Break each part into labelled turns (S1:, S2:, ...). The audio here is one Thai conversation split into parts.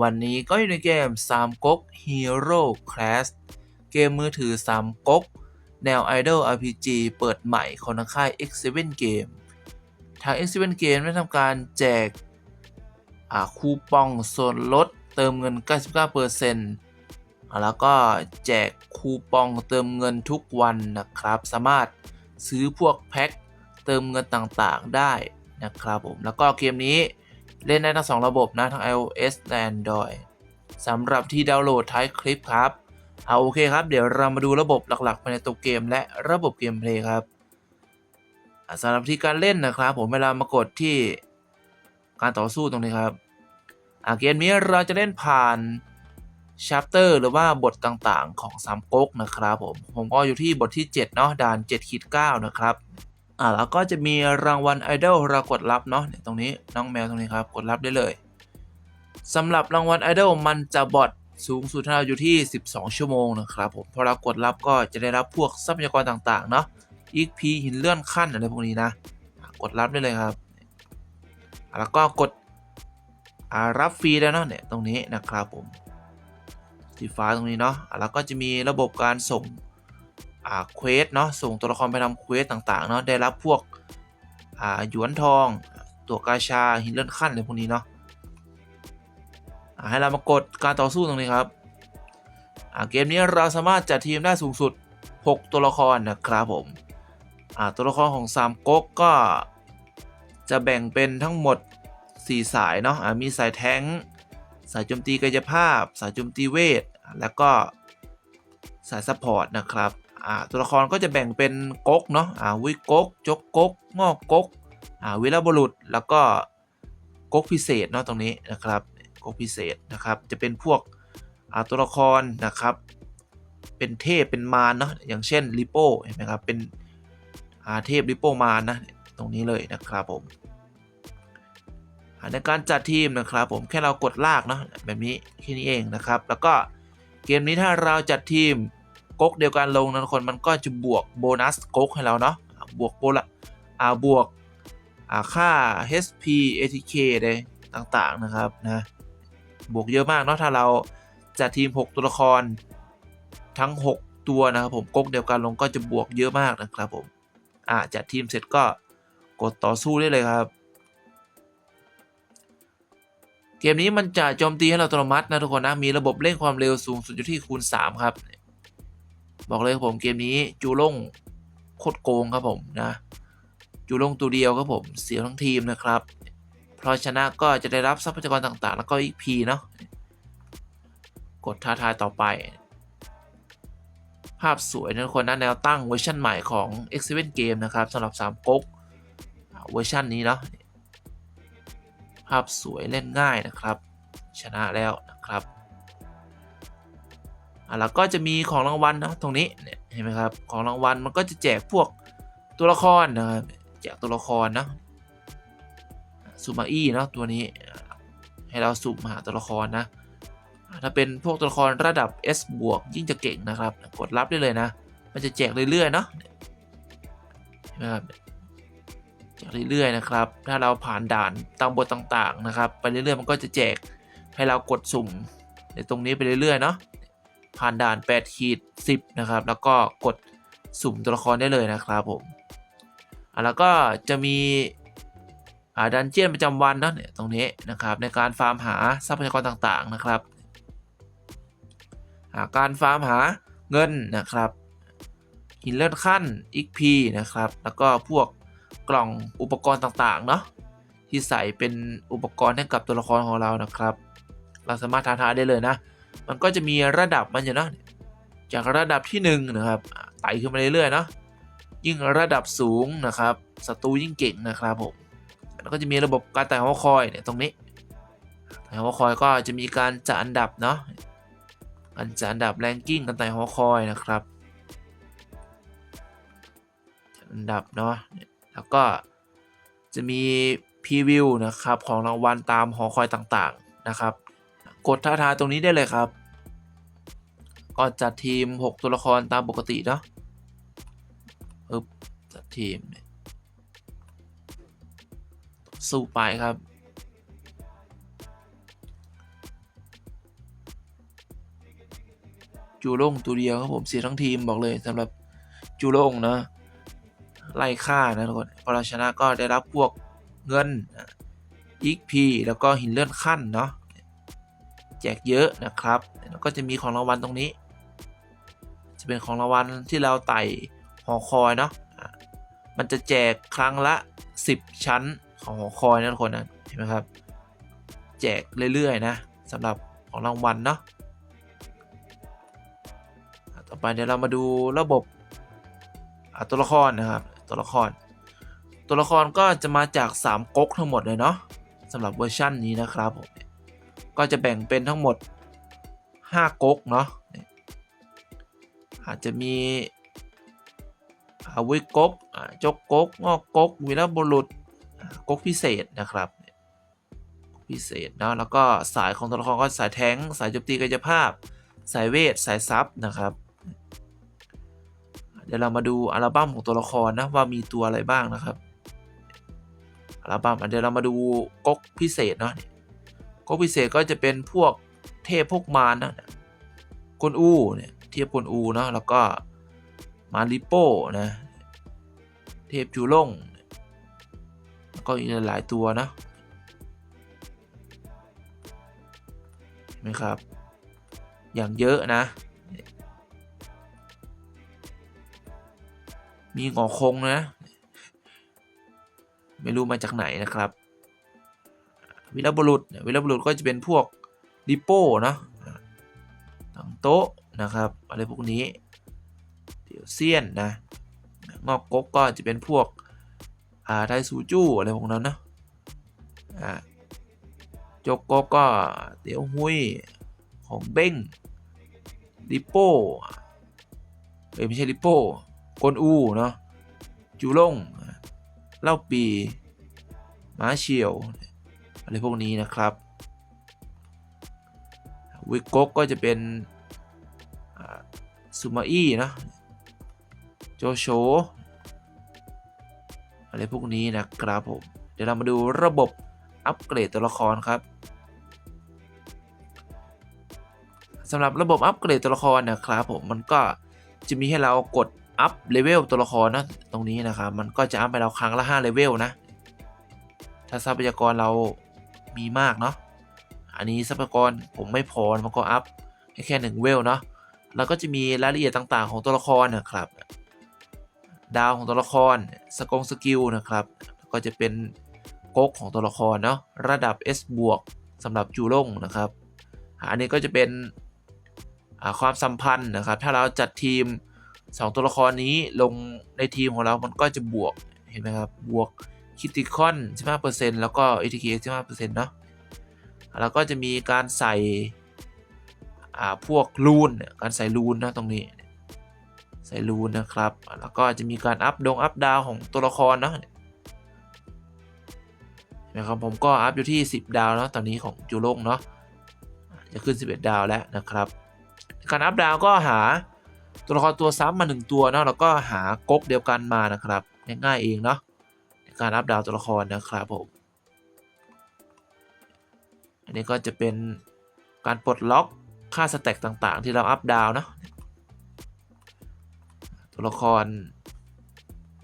S1: วันนี้ก็อยู่ในเกม3ก๊ก Hero Class เกมมือถือ3ก๊ก แนว Idol RPG เปิดใหม่ของทางค่าย X7 Game ทาง X7 Game ได้ทำการแจกคูปองส่วนลดเติมเงิน 99%แล้วก็แจกคูปองเติมเงินทุกวันนะครับ สามารถซื้อพวกแพ็คเติมเงินต่างๆได้นะครับผม แล้วก็เกมนี้ เล่นได้ทั้งสองระบบนะ ทั้ง iOS และ Android สำหรับที่ดาวน์โหลดท้ายคลิปครับ เอาโอเคครับ เดี๋ยวเรามาดูระบบหลักๆภายในตัวเกม และระบบเกมเพลย์ครับสำหรับที่การเล่นนะครับ ผมเวลามากดที่การต่อสู้ตรงนี้ครับเกมนี้เราจะเล่นผ่านชัปเตอร์หรือว่าบทต่างๆ ของสามก๊กนะครับผม ผมก็อยู่ที่บทที่ 7 เนาะด่าน7ขีด9นะครับ อ่าแล้วก็จะมีรางวัลไอดอลเรากดรับเนาะเนี่ยตรงนี้น้องแมวตรงนี้ครับกดรับได้เลยสำหรับรางวัลไอดอลมันจะบอทสูงสุดเราอยู่ที่ 12 ชั่วโมงนะครับผมพอเรากดรับก็จะได้รับพวกทรัพยากรต่างๆเนาะ XP หินเลื่อนขั้นอะไรพวกนี้นะกดรับได้เลยครับ แล้วก็กดรับฟรีแล้วเนาะเนี่ยตรงนี้นะครับผมสีฟ้าตรงนี้เนาะแล้วก็จะมีระบบการส่ง อ่าเควสเนาะส่งตัวละครไปทำเควสต่างๆเนาะได้รับพวกอ่าหยวนทอง ตัวกาชาหินเลื่อนขั้นอะไรพวกนี้เนาะให้เรามากดการต่อสู้ตรงนี้ครับเกมนี้เราสามารถจัดทีมได้สูงสุด 6 ตัวละครนะครับผมตัวละครของ3ก๊กก็จะแบ่งเป็นทั้งหมด 4 สายเนาะอ่ามีสายแท้ง สายโจมตีกายภาพ สายโจมตีเวท แล้วก็สายซัพพอร์ตนะครับ ตัวละครก็จะแบ่งเป็นก๊กเนาะอ่าวิก๊กจกก๊กงอกก๊กวิรบุรุษแล้วก็ก๊กพิเศษเนาะตรงนี้นะครับก๊กพิเศษนะครับจะเป็นพวกตัวละครนะครับ เป็นเทพเป็นมารเนาะอย่างเช่นลิโป้เห็นไหมครับเป็นอาเทพลิโป้มารนะตรงนี้เลยนะครับผมในการจัดทีมนะครับผมแค่เรากดลากเนาะแบบนี้แค่นี้เองนะครับ แล้วก็เกมนี้ถ้าเราจัดทีม ก๊กเดียวกันลงนะทุกคนมันก็จะบวกโบนัสก๊กให้เราเนาะบวกโบละอ่าบวกอ่าค่า HP ATK เลยต่างๆนะครับนะบวกเยอะมากเนาะถ้าเราจัดทีม 6 ตัวละครทั้ง 6 ตัวนะครับผมก๊กเดียวกันลงก็จะบวกเยอะมากนะครับผมอ่าจัดทีมเสร็จก็กดต่อสู้ได้เลยครับ เกมนี้มันจะโจมตีให้เราอัตโนมัตินะทุกคนนะมีระบบเร่งความเร็วสูงสุดอยู่ที่คูณ 3 ครับ บอกเลยครับผมเกมนี้จูลงโคตรโกงครับผมนะจูลงตัวเดียวครับผมเสียทั้งทีมนะครับเพราะชนะก็จะได้รับทรัพยากรต่างๆ แล้วก็ XP เนาะกดท้าทายต่อไป ภาพสวยนะทุกคนนะแนวตั้งเวอร์ชันใหม่ของ X7 Game นะครับสำหรับ 3ก๊กเวอร์ชันนี้เนาะภาพสวยเล่นง่ายนะครับ ชนะแล้วนะครับ อะแล้วก็จะมีของรางวัลนะตรงนี้เนี่ยเห็นไหมครับของรางวัลมันก็จะแจกพวกตัวละครนะครับแจกตัวละครนะซูมาอี้เนาะตัวนี้ให้เราสุ่มหาตัวละครนะอะถ้าเป็นพวกตัวละครระดับ S บวกยิ่งจะเก่งนะครับกดรับได้เลยนะ มันจะแจกเรื่อยๆเนาะเห็นไหมครับจากเรื่อยๆนะครับ ถ้าเราผ่านด่านตามบทต่างๆนะครับ ไปเรื่อยๆมันก็จะแจกให้เรากดสุ่มในตรงนี้ไปเรื่อยๆเนาะ ผ่านด่าน8ขีด10 นะครับ แล้วก็กดสุ่มตัวละครได้เลยนะครับผมแล้วก็จะมีอ่าดันเจียนประจำวันเนาะเนี่ยตรงนี้นะครับ ในการฟาร์มหาทรัพยากรต่างๆนะครับาการฟาร์มหาเงินนะครับ
S2: หินเลื่อนขั้น XP นะครับ แล้วก็พวกกล่องอุปกรณ์ต่างๆเนาะที่ใส่เป็นอุปกรณ์ให้กับตัวละครของเรานะครับ เราสามารถท้าทายได้เลยนะ มันก็จะมีระดับมันอยู่เนาะจากระดับที่1นะครับไต่ขึ้นมาเรื่อยๆเนาะยิ่งระดับสูงนะครับศัตรูยิ่งเก่งนะครับผมแล้วก็จะมีระบบการไต่หอคอยเนี่ยตรงนี้ไต่หอคอยก็จะมีการจัดอันดับเนาะการจัดอันดับแรงกิ้งการไต่หอคอยนะครับอันดับเนาะแล้วก็จะมีพรีวิวนะครับของรางวัลตามหอคอยต่างๆนะครับ กดท้าทายตรงนี้ได้เลยครับ ก็จัดทีม 6 ตัวละครตามปกติเนาะอึบจัดทีม สู้ไปครับ จูโล่งตัวเดียวครับผมเสียทั้งทีมบอกเลยสำหรับจูโล่งนะไล่ฆ่านะทุกคนพอเราชนะก็ได้รับพวกเงินอีกพีแล้วก็หินเลื่อนขั้นเนาะ แจกเยอะนะครับแล้วก็จะมีของรางวัลตรงนี้ จะเป็นของรางวัลที่เราไต่หอคอยเนาะมันจะแจกครั้งละ 10 ชั้นของหอคอยนะทุกคนนะเห็นไหมครับ แจกเรื่อยๆนะสำหรับของรางวัลเนาะต่อไปเดี๋ยวเรามาดูระบบะตัวละครนะครับตัวละคร ตัวละครก็จะมาจาก 3ก๊กทั้งหมดเลยเนาะสำหรับเวอร์ชั่นนี้นะครับผม ก็จะแบ่งเป็นทั้งหมด 5ก๊กเนาะอาจจะมีอาวิก๊กจกก๊กงอกก๊กวีรบุรุษก๊กพิเศษนะครับพิเศษเนาะแล้วก็สายของตัวละครก็สายแท้งสายโจมตีกายภาพ สายเวท สายซับนะครับ เดี๋ยวเรามาดูอัลบั้มของตัวละครนะว่ามีตัวอะไรบ้างนะครับอัลบั้มเดี๋ยวเรามาดูก๊กพิเศษเนาะ ก๊กพิเศษก็จะเป็นพวกเทพพวกมารนะกวนอูเนี่ยเทียบกวนอูเนาะแล้วก็มาริโป้นะเทพจูล่งแล้วก็อีกหลายตัวนะเห็นไหมครับ อย่างเยอะนะ มีงอคงนะ ไม่รู้มาจากไหนนะครับ วิรบุรุษเนี่ยวิรบุรุษก็จะเป็นพวกดิโป้เนาะตังโต๊ะนะครับอะไรพวกนี้เดี๋ยวเซียนนะงอกกกก็จะเป็นพวกอ่าไทซูจูอะไรพวกนั้นนะอ่าจกกก็เตี๋ยวหุยของเบ้งดิโป้เอ้ยไม่ใช่ดิโป้กนอูเนาะจูล่งเล่าปีม้าเฉียว อะไรพวกนี้นะครับวิกก๊กก็จะเป็นซูมาอี้นะโจโฉอะไรพวกนี้นะครับผม เดี๋ยวเรามาดูระบบอัปเกรดตัวละครครับสำหรับระบบอัปเกรดตัวละครนะครับผมมันก็จะมีให้เรากดอัพเลเวลตัวละครนะตรงนี้นะครับมันก็จะอัพไปเราครั้งละ5เลเวลนะถ้าทรัพยากรเรา มีมากเนาะอันนี้ทรัพยากรผมไม่พอมันก็อัพแค่หนึ่งเวลเนาะแล้วก็จะมีรายละเอียดต่างๆ ของตัวละครนะครับ ดาวของตัวละครสกงสกิลนะครับ ก็จะเป็นก๊กของตัวละครเนาะระดับ S บวกสำหรับจูล่งนะครับ อันนี้ก็จะเป็นความสัมพันธ์นะครับ ถ้าเราจัดทีม 2 ตัวละครนี้ลงในทีมของเรา มันก็จะบวกเห็นไหมครับบวก คิติคอน15%แล้วก็ ATK 15%เนาะแล้วก็จะมีการใส่อ่าพวกรูนเนี่ยการใส่รูนนะตรงนี้ ใส่รูนนะครับ แล้วก็จะมีการอัพดงอัพดาวของตัวละครเนาะนะครับผมก็อัพอยู่ที่ 10 ดาวเนาะตอนนี้ของจูโลงเนาะจะขึ้น 11 ดาวแล้วนะครับ การอัพดาวก็หาตัวละครตัวซ้ำมา 1 ตัวเนาะแล้วก็หาก๊กเดียวกันมานะครับง่ายๆเองเนาะ การอัพดาวตัวละครนะครับผม อันนี้ก็จะเป็นการปลดล็อกค่าสแต็กต่างๆ ที่เราอัพดาวนะตัวละคร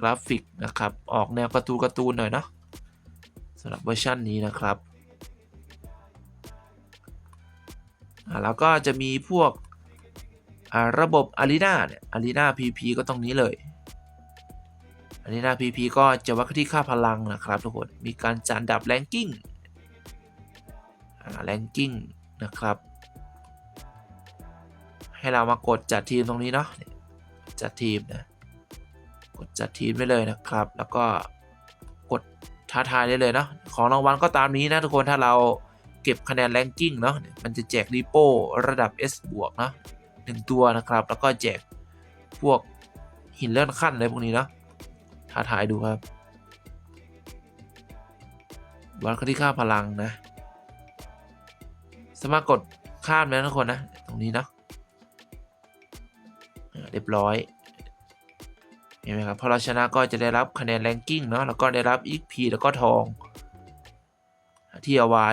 S2: กราฟิกนะครับ ออกแนวการ์ตูนการ์ตูนหน่อยเนาะสำหรับเวอร์ชันนี้นะครับแล้วก็จะมีพวกระบบ Arena เนี่ย Arena PP ก็ตรงนี้เลย Arena PP ก็จะวัดที่ค่าพลังนะครับทุกคน มีการจัดดับ Ranking อ่า Ranking นะครับ ให้เรามากดจัดทีมตรงนี้เนาะ จัดทีมนะ กดจัดทีมได้เลยนะครับ แล้วก็กดท้าทายได้เลยเนาะ ของรางวัลก็ตามนี้นะทุกคน ถ้าเราเก็บคะแนนแรงกิ้งเนาะ มันจะแจกรีโประดับ S บวกเนาะหนึ่งตัวนะครับ แล้วก็แจกพวกหินเลื่อนขั้นอะไรพวกนี้เนาะ ท้าทายดูครับ วัดที่ค่าพลังนะ สมารกดข้ามได้นะทุกคนนะ ตรงนี้เนาะเรียบร้อย เห็นไหมครับ พอเราชนะก็จะได้รับคะแนนแรงกิ้งเนาะ แล้วก็ได้รับ XP แล้วก็ทอง ที่เอาไว้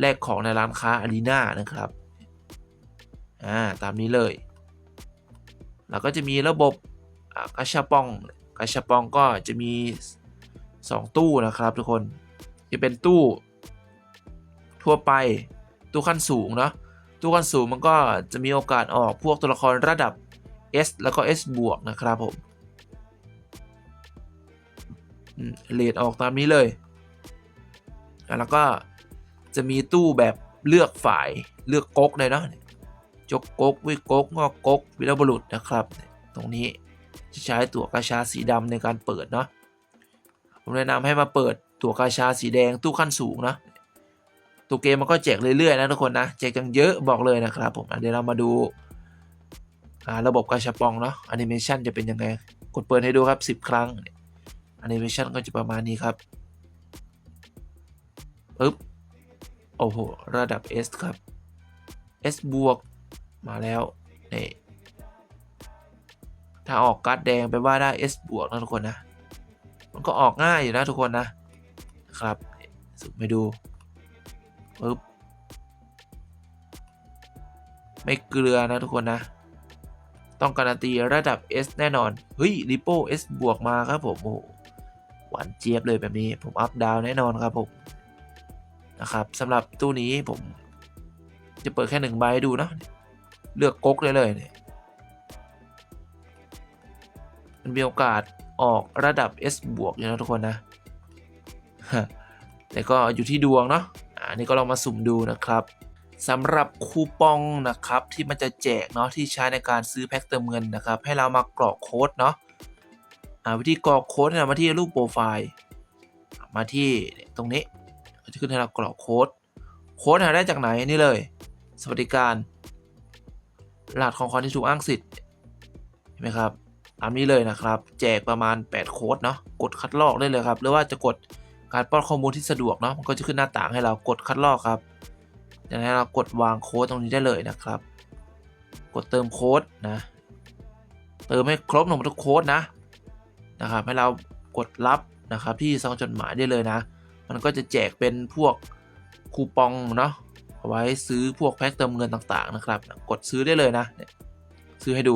S2: แลกของในร้านค้าอารีนานะครับ อ่า ตามนี้เลย แล้วก็จะมีระบบอ่ากาชาปอง กาชปองก็จะมี 2 ตู้นะครับทุกคนจะเป็นตู้ ทั่วไปตู้ขั้นสูงเนาะตู้ขั้นสูงมันก็จะมีโอกาสออกพวกตัวละครระดับ S แล้วก็ S บวกนะครับผมเลดออกตามนี้เลย แล้วก็จะมีตู้แบบเลือกฝ่ายเลือกก๊กเลยเนาะจกก๊กวิก๊กงอกก๊กวิรบุรุษนะครับ ตรงนี้ จะใช้ตั๋วกาชาสีดำในการเปิดเนาะผมแนะนำให้มาเปิดตั๋วกาชาสีแดงตู้ขั้นสูงเนาะตัวเกมมันก็แจกเรื่อยๆนะทุกคนนะแจกจังเยอะบอกเลยนะครับผมเดี๋ยวเรามาดูาระบบกาชาปองเนาะแอนิเมชันจะเป็นยังไง กดเปิดให้ดูครับ 10 ครั้งแอนิเมชันก็จะประมาณนี้ครับปึ๊บโอ้โห ระดับ S ครับ S บวกมาแล้วนี่ ถ้าออกการ์ดแดงไปว่าได้ S บวกนะทุกคนนะ มันก็ออกง่ายอยู่นะทุกคนนะครับสุดไปดูปึ๊บไม่เกลือนะทุกคนนะ ต้องการันตีระดับ S แน่นอน เฮ้ยริโป้ S บวกมาครับผมโอ้หวานเจี๊ยบเลยแบบนี้ ผมอัพดาวแน่นอนครับผมนะครับสำหรับตู้นี้ผมจะเปิดแค่หนึ่งใบดูเนาะเลือกก๊กได้เลยเนี่ย มันมีโอกาสออกระดับ S บวกอยู่นะทุกคนนะ แต่ก็อยู่ที่ดวงเนาะอันนี้ก็ลองมาสุ่มดูนะครับสำหรับคูปองนะครับที่มันจะแจกเนาะที่ใช้ในการซื้อแพ็คเติมเงินนะครับ ให้เรามากรอกโค้ดเนาะอ่าวิธีกรอกโค้ดเนี่ยมาที่รูปโปรไฟล์ มาที่ตรงนี้จะขึ้นให้เรากรอกโค้ด โค้ดหาได้จากไหนนี่เลย สวัสดิการรหัสของคนที่ถูกอ้างสิทธิ์เห็นไหมครับ ตามนี้เลยนะครับ แจกประมาณ 8 โค้ดเนาะกดคัดลอกได้เลยครับ หรือว่าจะกดการป้อนข้อมูลที่สะดวกเนาะมันก็จะขึ้นหน้าต่างให้เรากดคัดลอกครับจากนั้นเรากดวางโค้ดตรงนี้ได้เลยนะครับ กดเติมโค้ดนะ เติมให้ครบหนึ่งทุกโค้ดนะนะครับให้เรากดรับนะครับที่ซองจดหมายได้เลยนะ มันก็จะแจกเป็นพวกคูปองเนาะเอาไว้ซื้อพวกแพ็คเติมเงินต่างๆนะครับ กดซื้อได้เลยนะเนี่ยซื้อให้ดู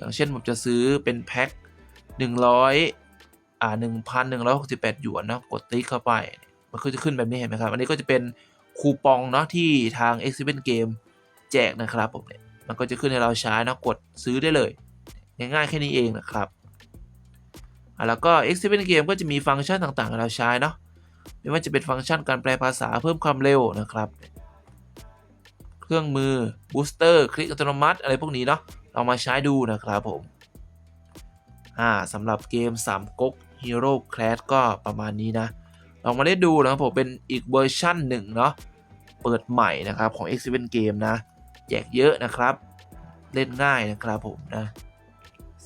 S2: อย่างเช่นผมจะซื้อเป็นแพ็ค100อ่า1,168หยวนเนาะกดติ๊กเข้าไป มันก็จะขึ้นแบบนี้เห็นไหมครับ อันนี้ก็จะเป็นคูปองเนาะที่ทาง e x h i b i t Game แจกนะครับผมเนี่ยมันก็จะขึ้นให้เราใช้นะกดซื้อได้เลย ง่ายๆแค่นี้เองนะครับแล้วก็ e x h i b i t Game ก็จะมีฟังก์ชันต่างๆให้เราใช้เนาะไม่ว่าจะเป็นฟังก์ชันการแปลภาษาเพิ่มความเร็วนะครับ เครื่องมือบูสเตอร์คลิกอัตโนมัติอะไรพวกนี้เนาะ ลองมาใช้ดูนะครับผมอ่าสำหรับเกม3ก๊ก Hero Clash ก็ประมาณนี้นะ ลองมาเล่นดูนะครับผมเป็นอีกเวอร์ชั่นหนึ่งเนาะเปิดใหม่นะครับของ x 7 Game นะแจกเยอะนะครับ เล่นง่ายนะครับผมนะ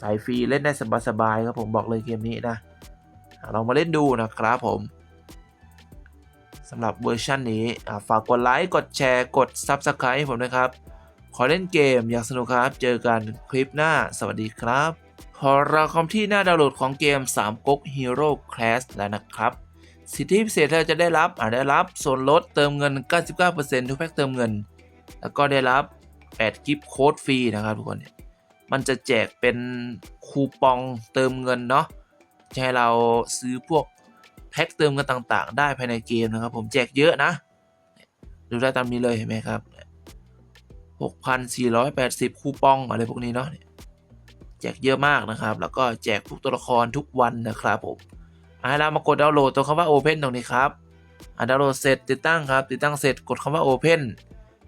S2: สายฟรีเล่นได้สบายๆครับผมบอกเลยเกมนี้นะลองมาเล่นดูนะครับผมสำหรับเวอร์ชันนี้อะฝากกดไลค์ กดแชร์ กด Subscribe ให้ผมนะครับ ขอเล่นเกมอยากสนุกครับ เจอกันคลิปหน้า สวัสดีครับพอเราคอมที่หน้าดาวน์โหลดของเกม3ก๊ก Hero Class แล้วนะครับ สิทธิพิเศษที่เราจะได้รับอาจได้รับส่วนลดเติมเงิน 99%ทุกแพ็คเติมเงิน แล้วก็ได้รับ 8 กิฟต์โค้ดฟรีนะครับทุกคน มันจะแจกเป็นคูปองเติมเงินเนาะจะให้เราซื้อพวกแพ็คเติมเงินต่างๆ ได้ภายในเกมนะครับ ผมแจกเยอะนะ ดูได้ตามนี้เลยเห็นไหมครับ 6,480 คูปองอะไรพวกนี้เนาะแจกเยอะมากนะครับ แล้วก็แจกทุกตัวละครทุกวันนะครับผมอะให้เรามากดดาวน์โหลดตัวคำว่า Open ตรงนี้ครับอะดาวน์โหลดเสร็จติดตั้งครับ ติดตั้งเสร็จกดคำว่า Open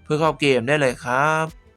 S2: เพื่อเข้าเกมได้เลยครับ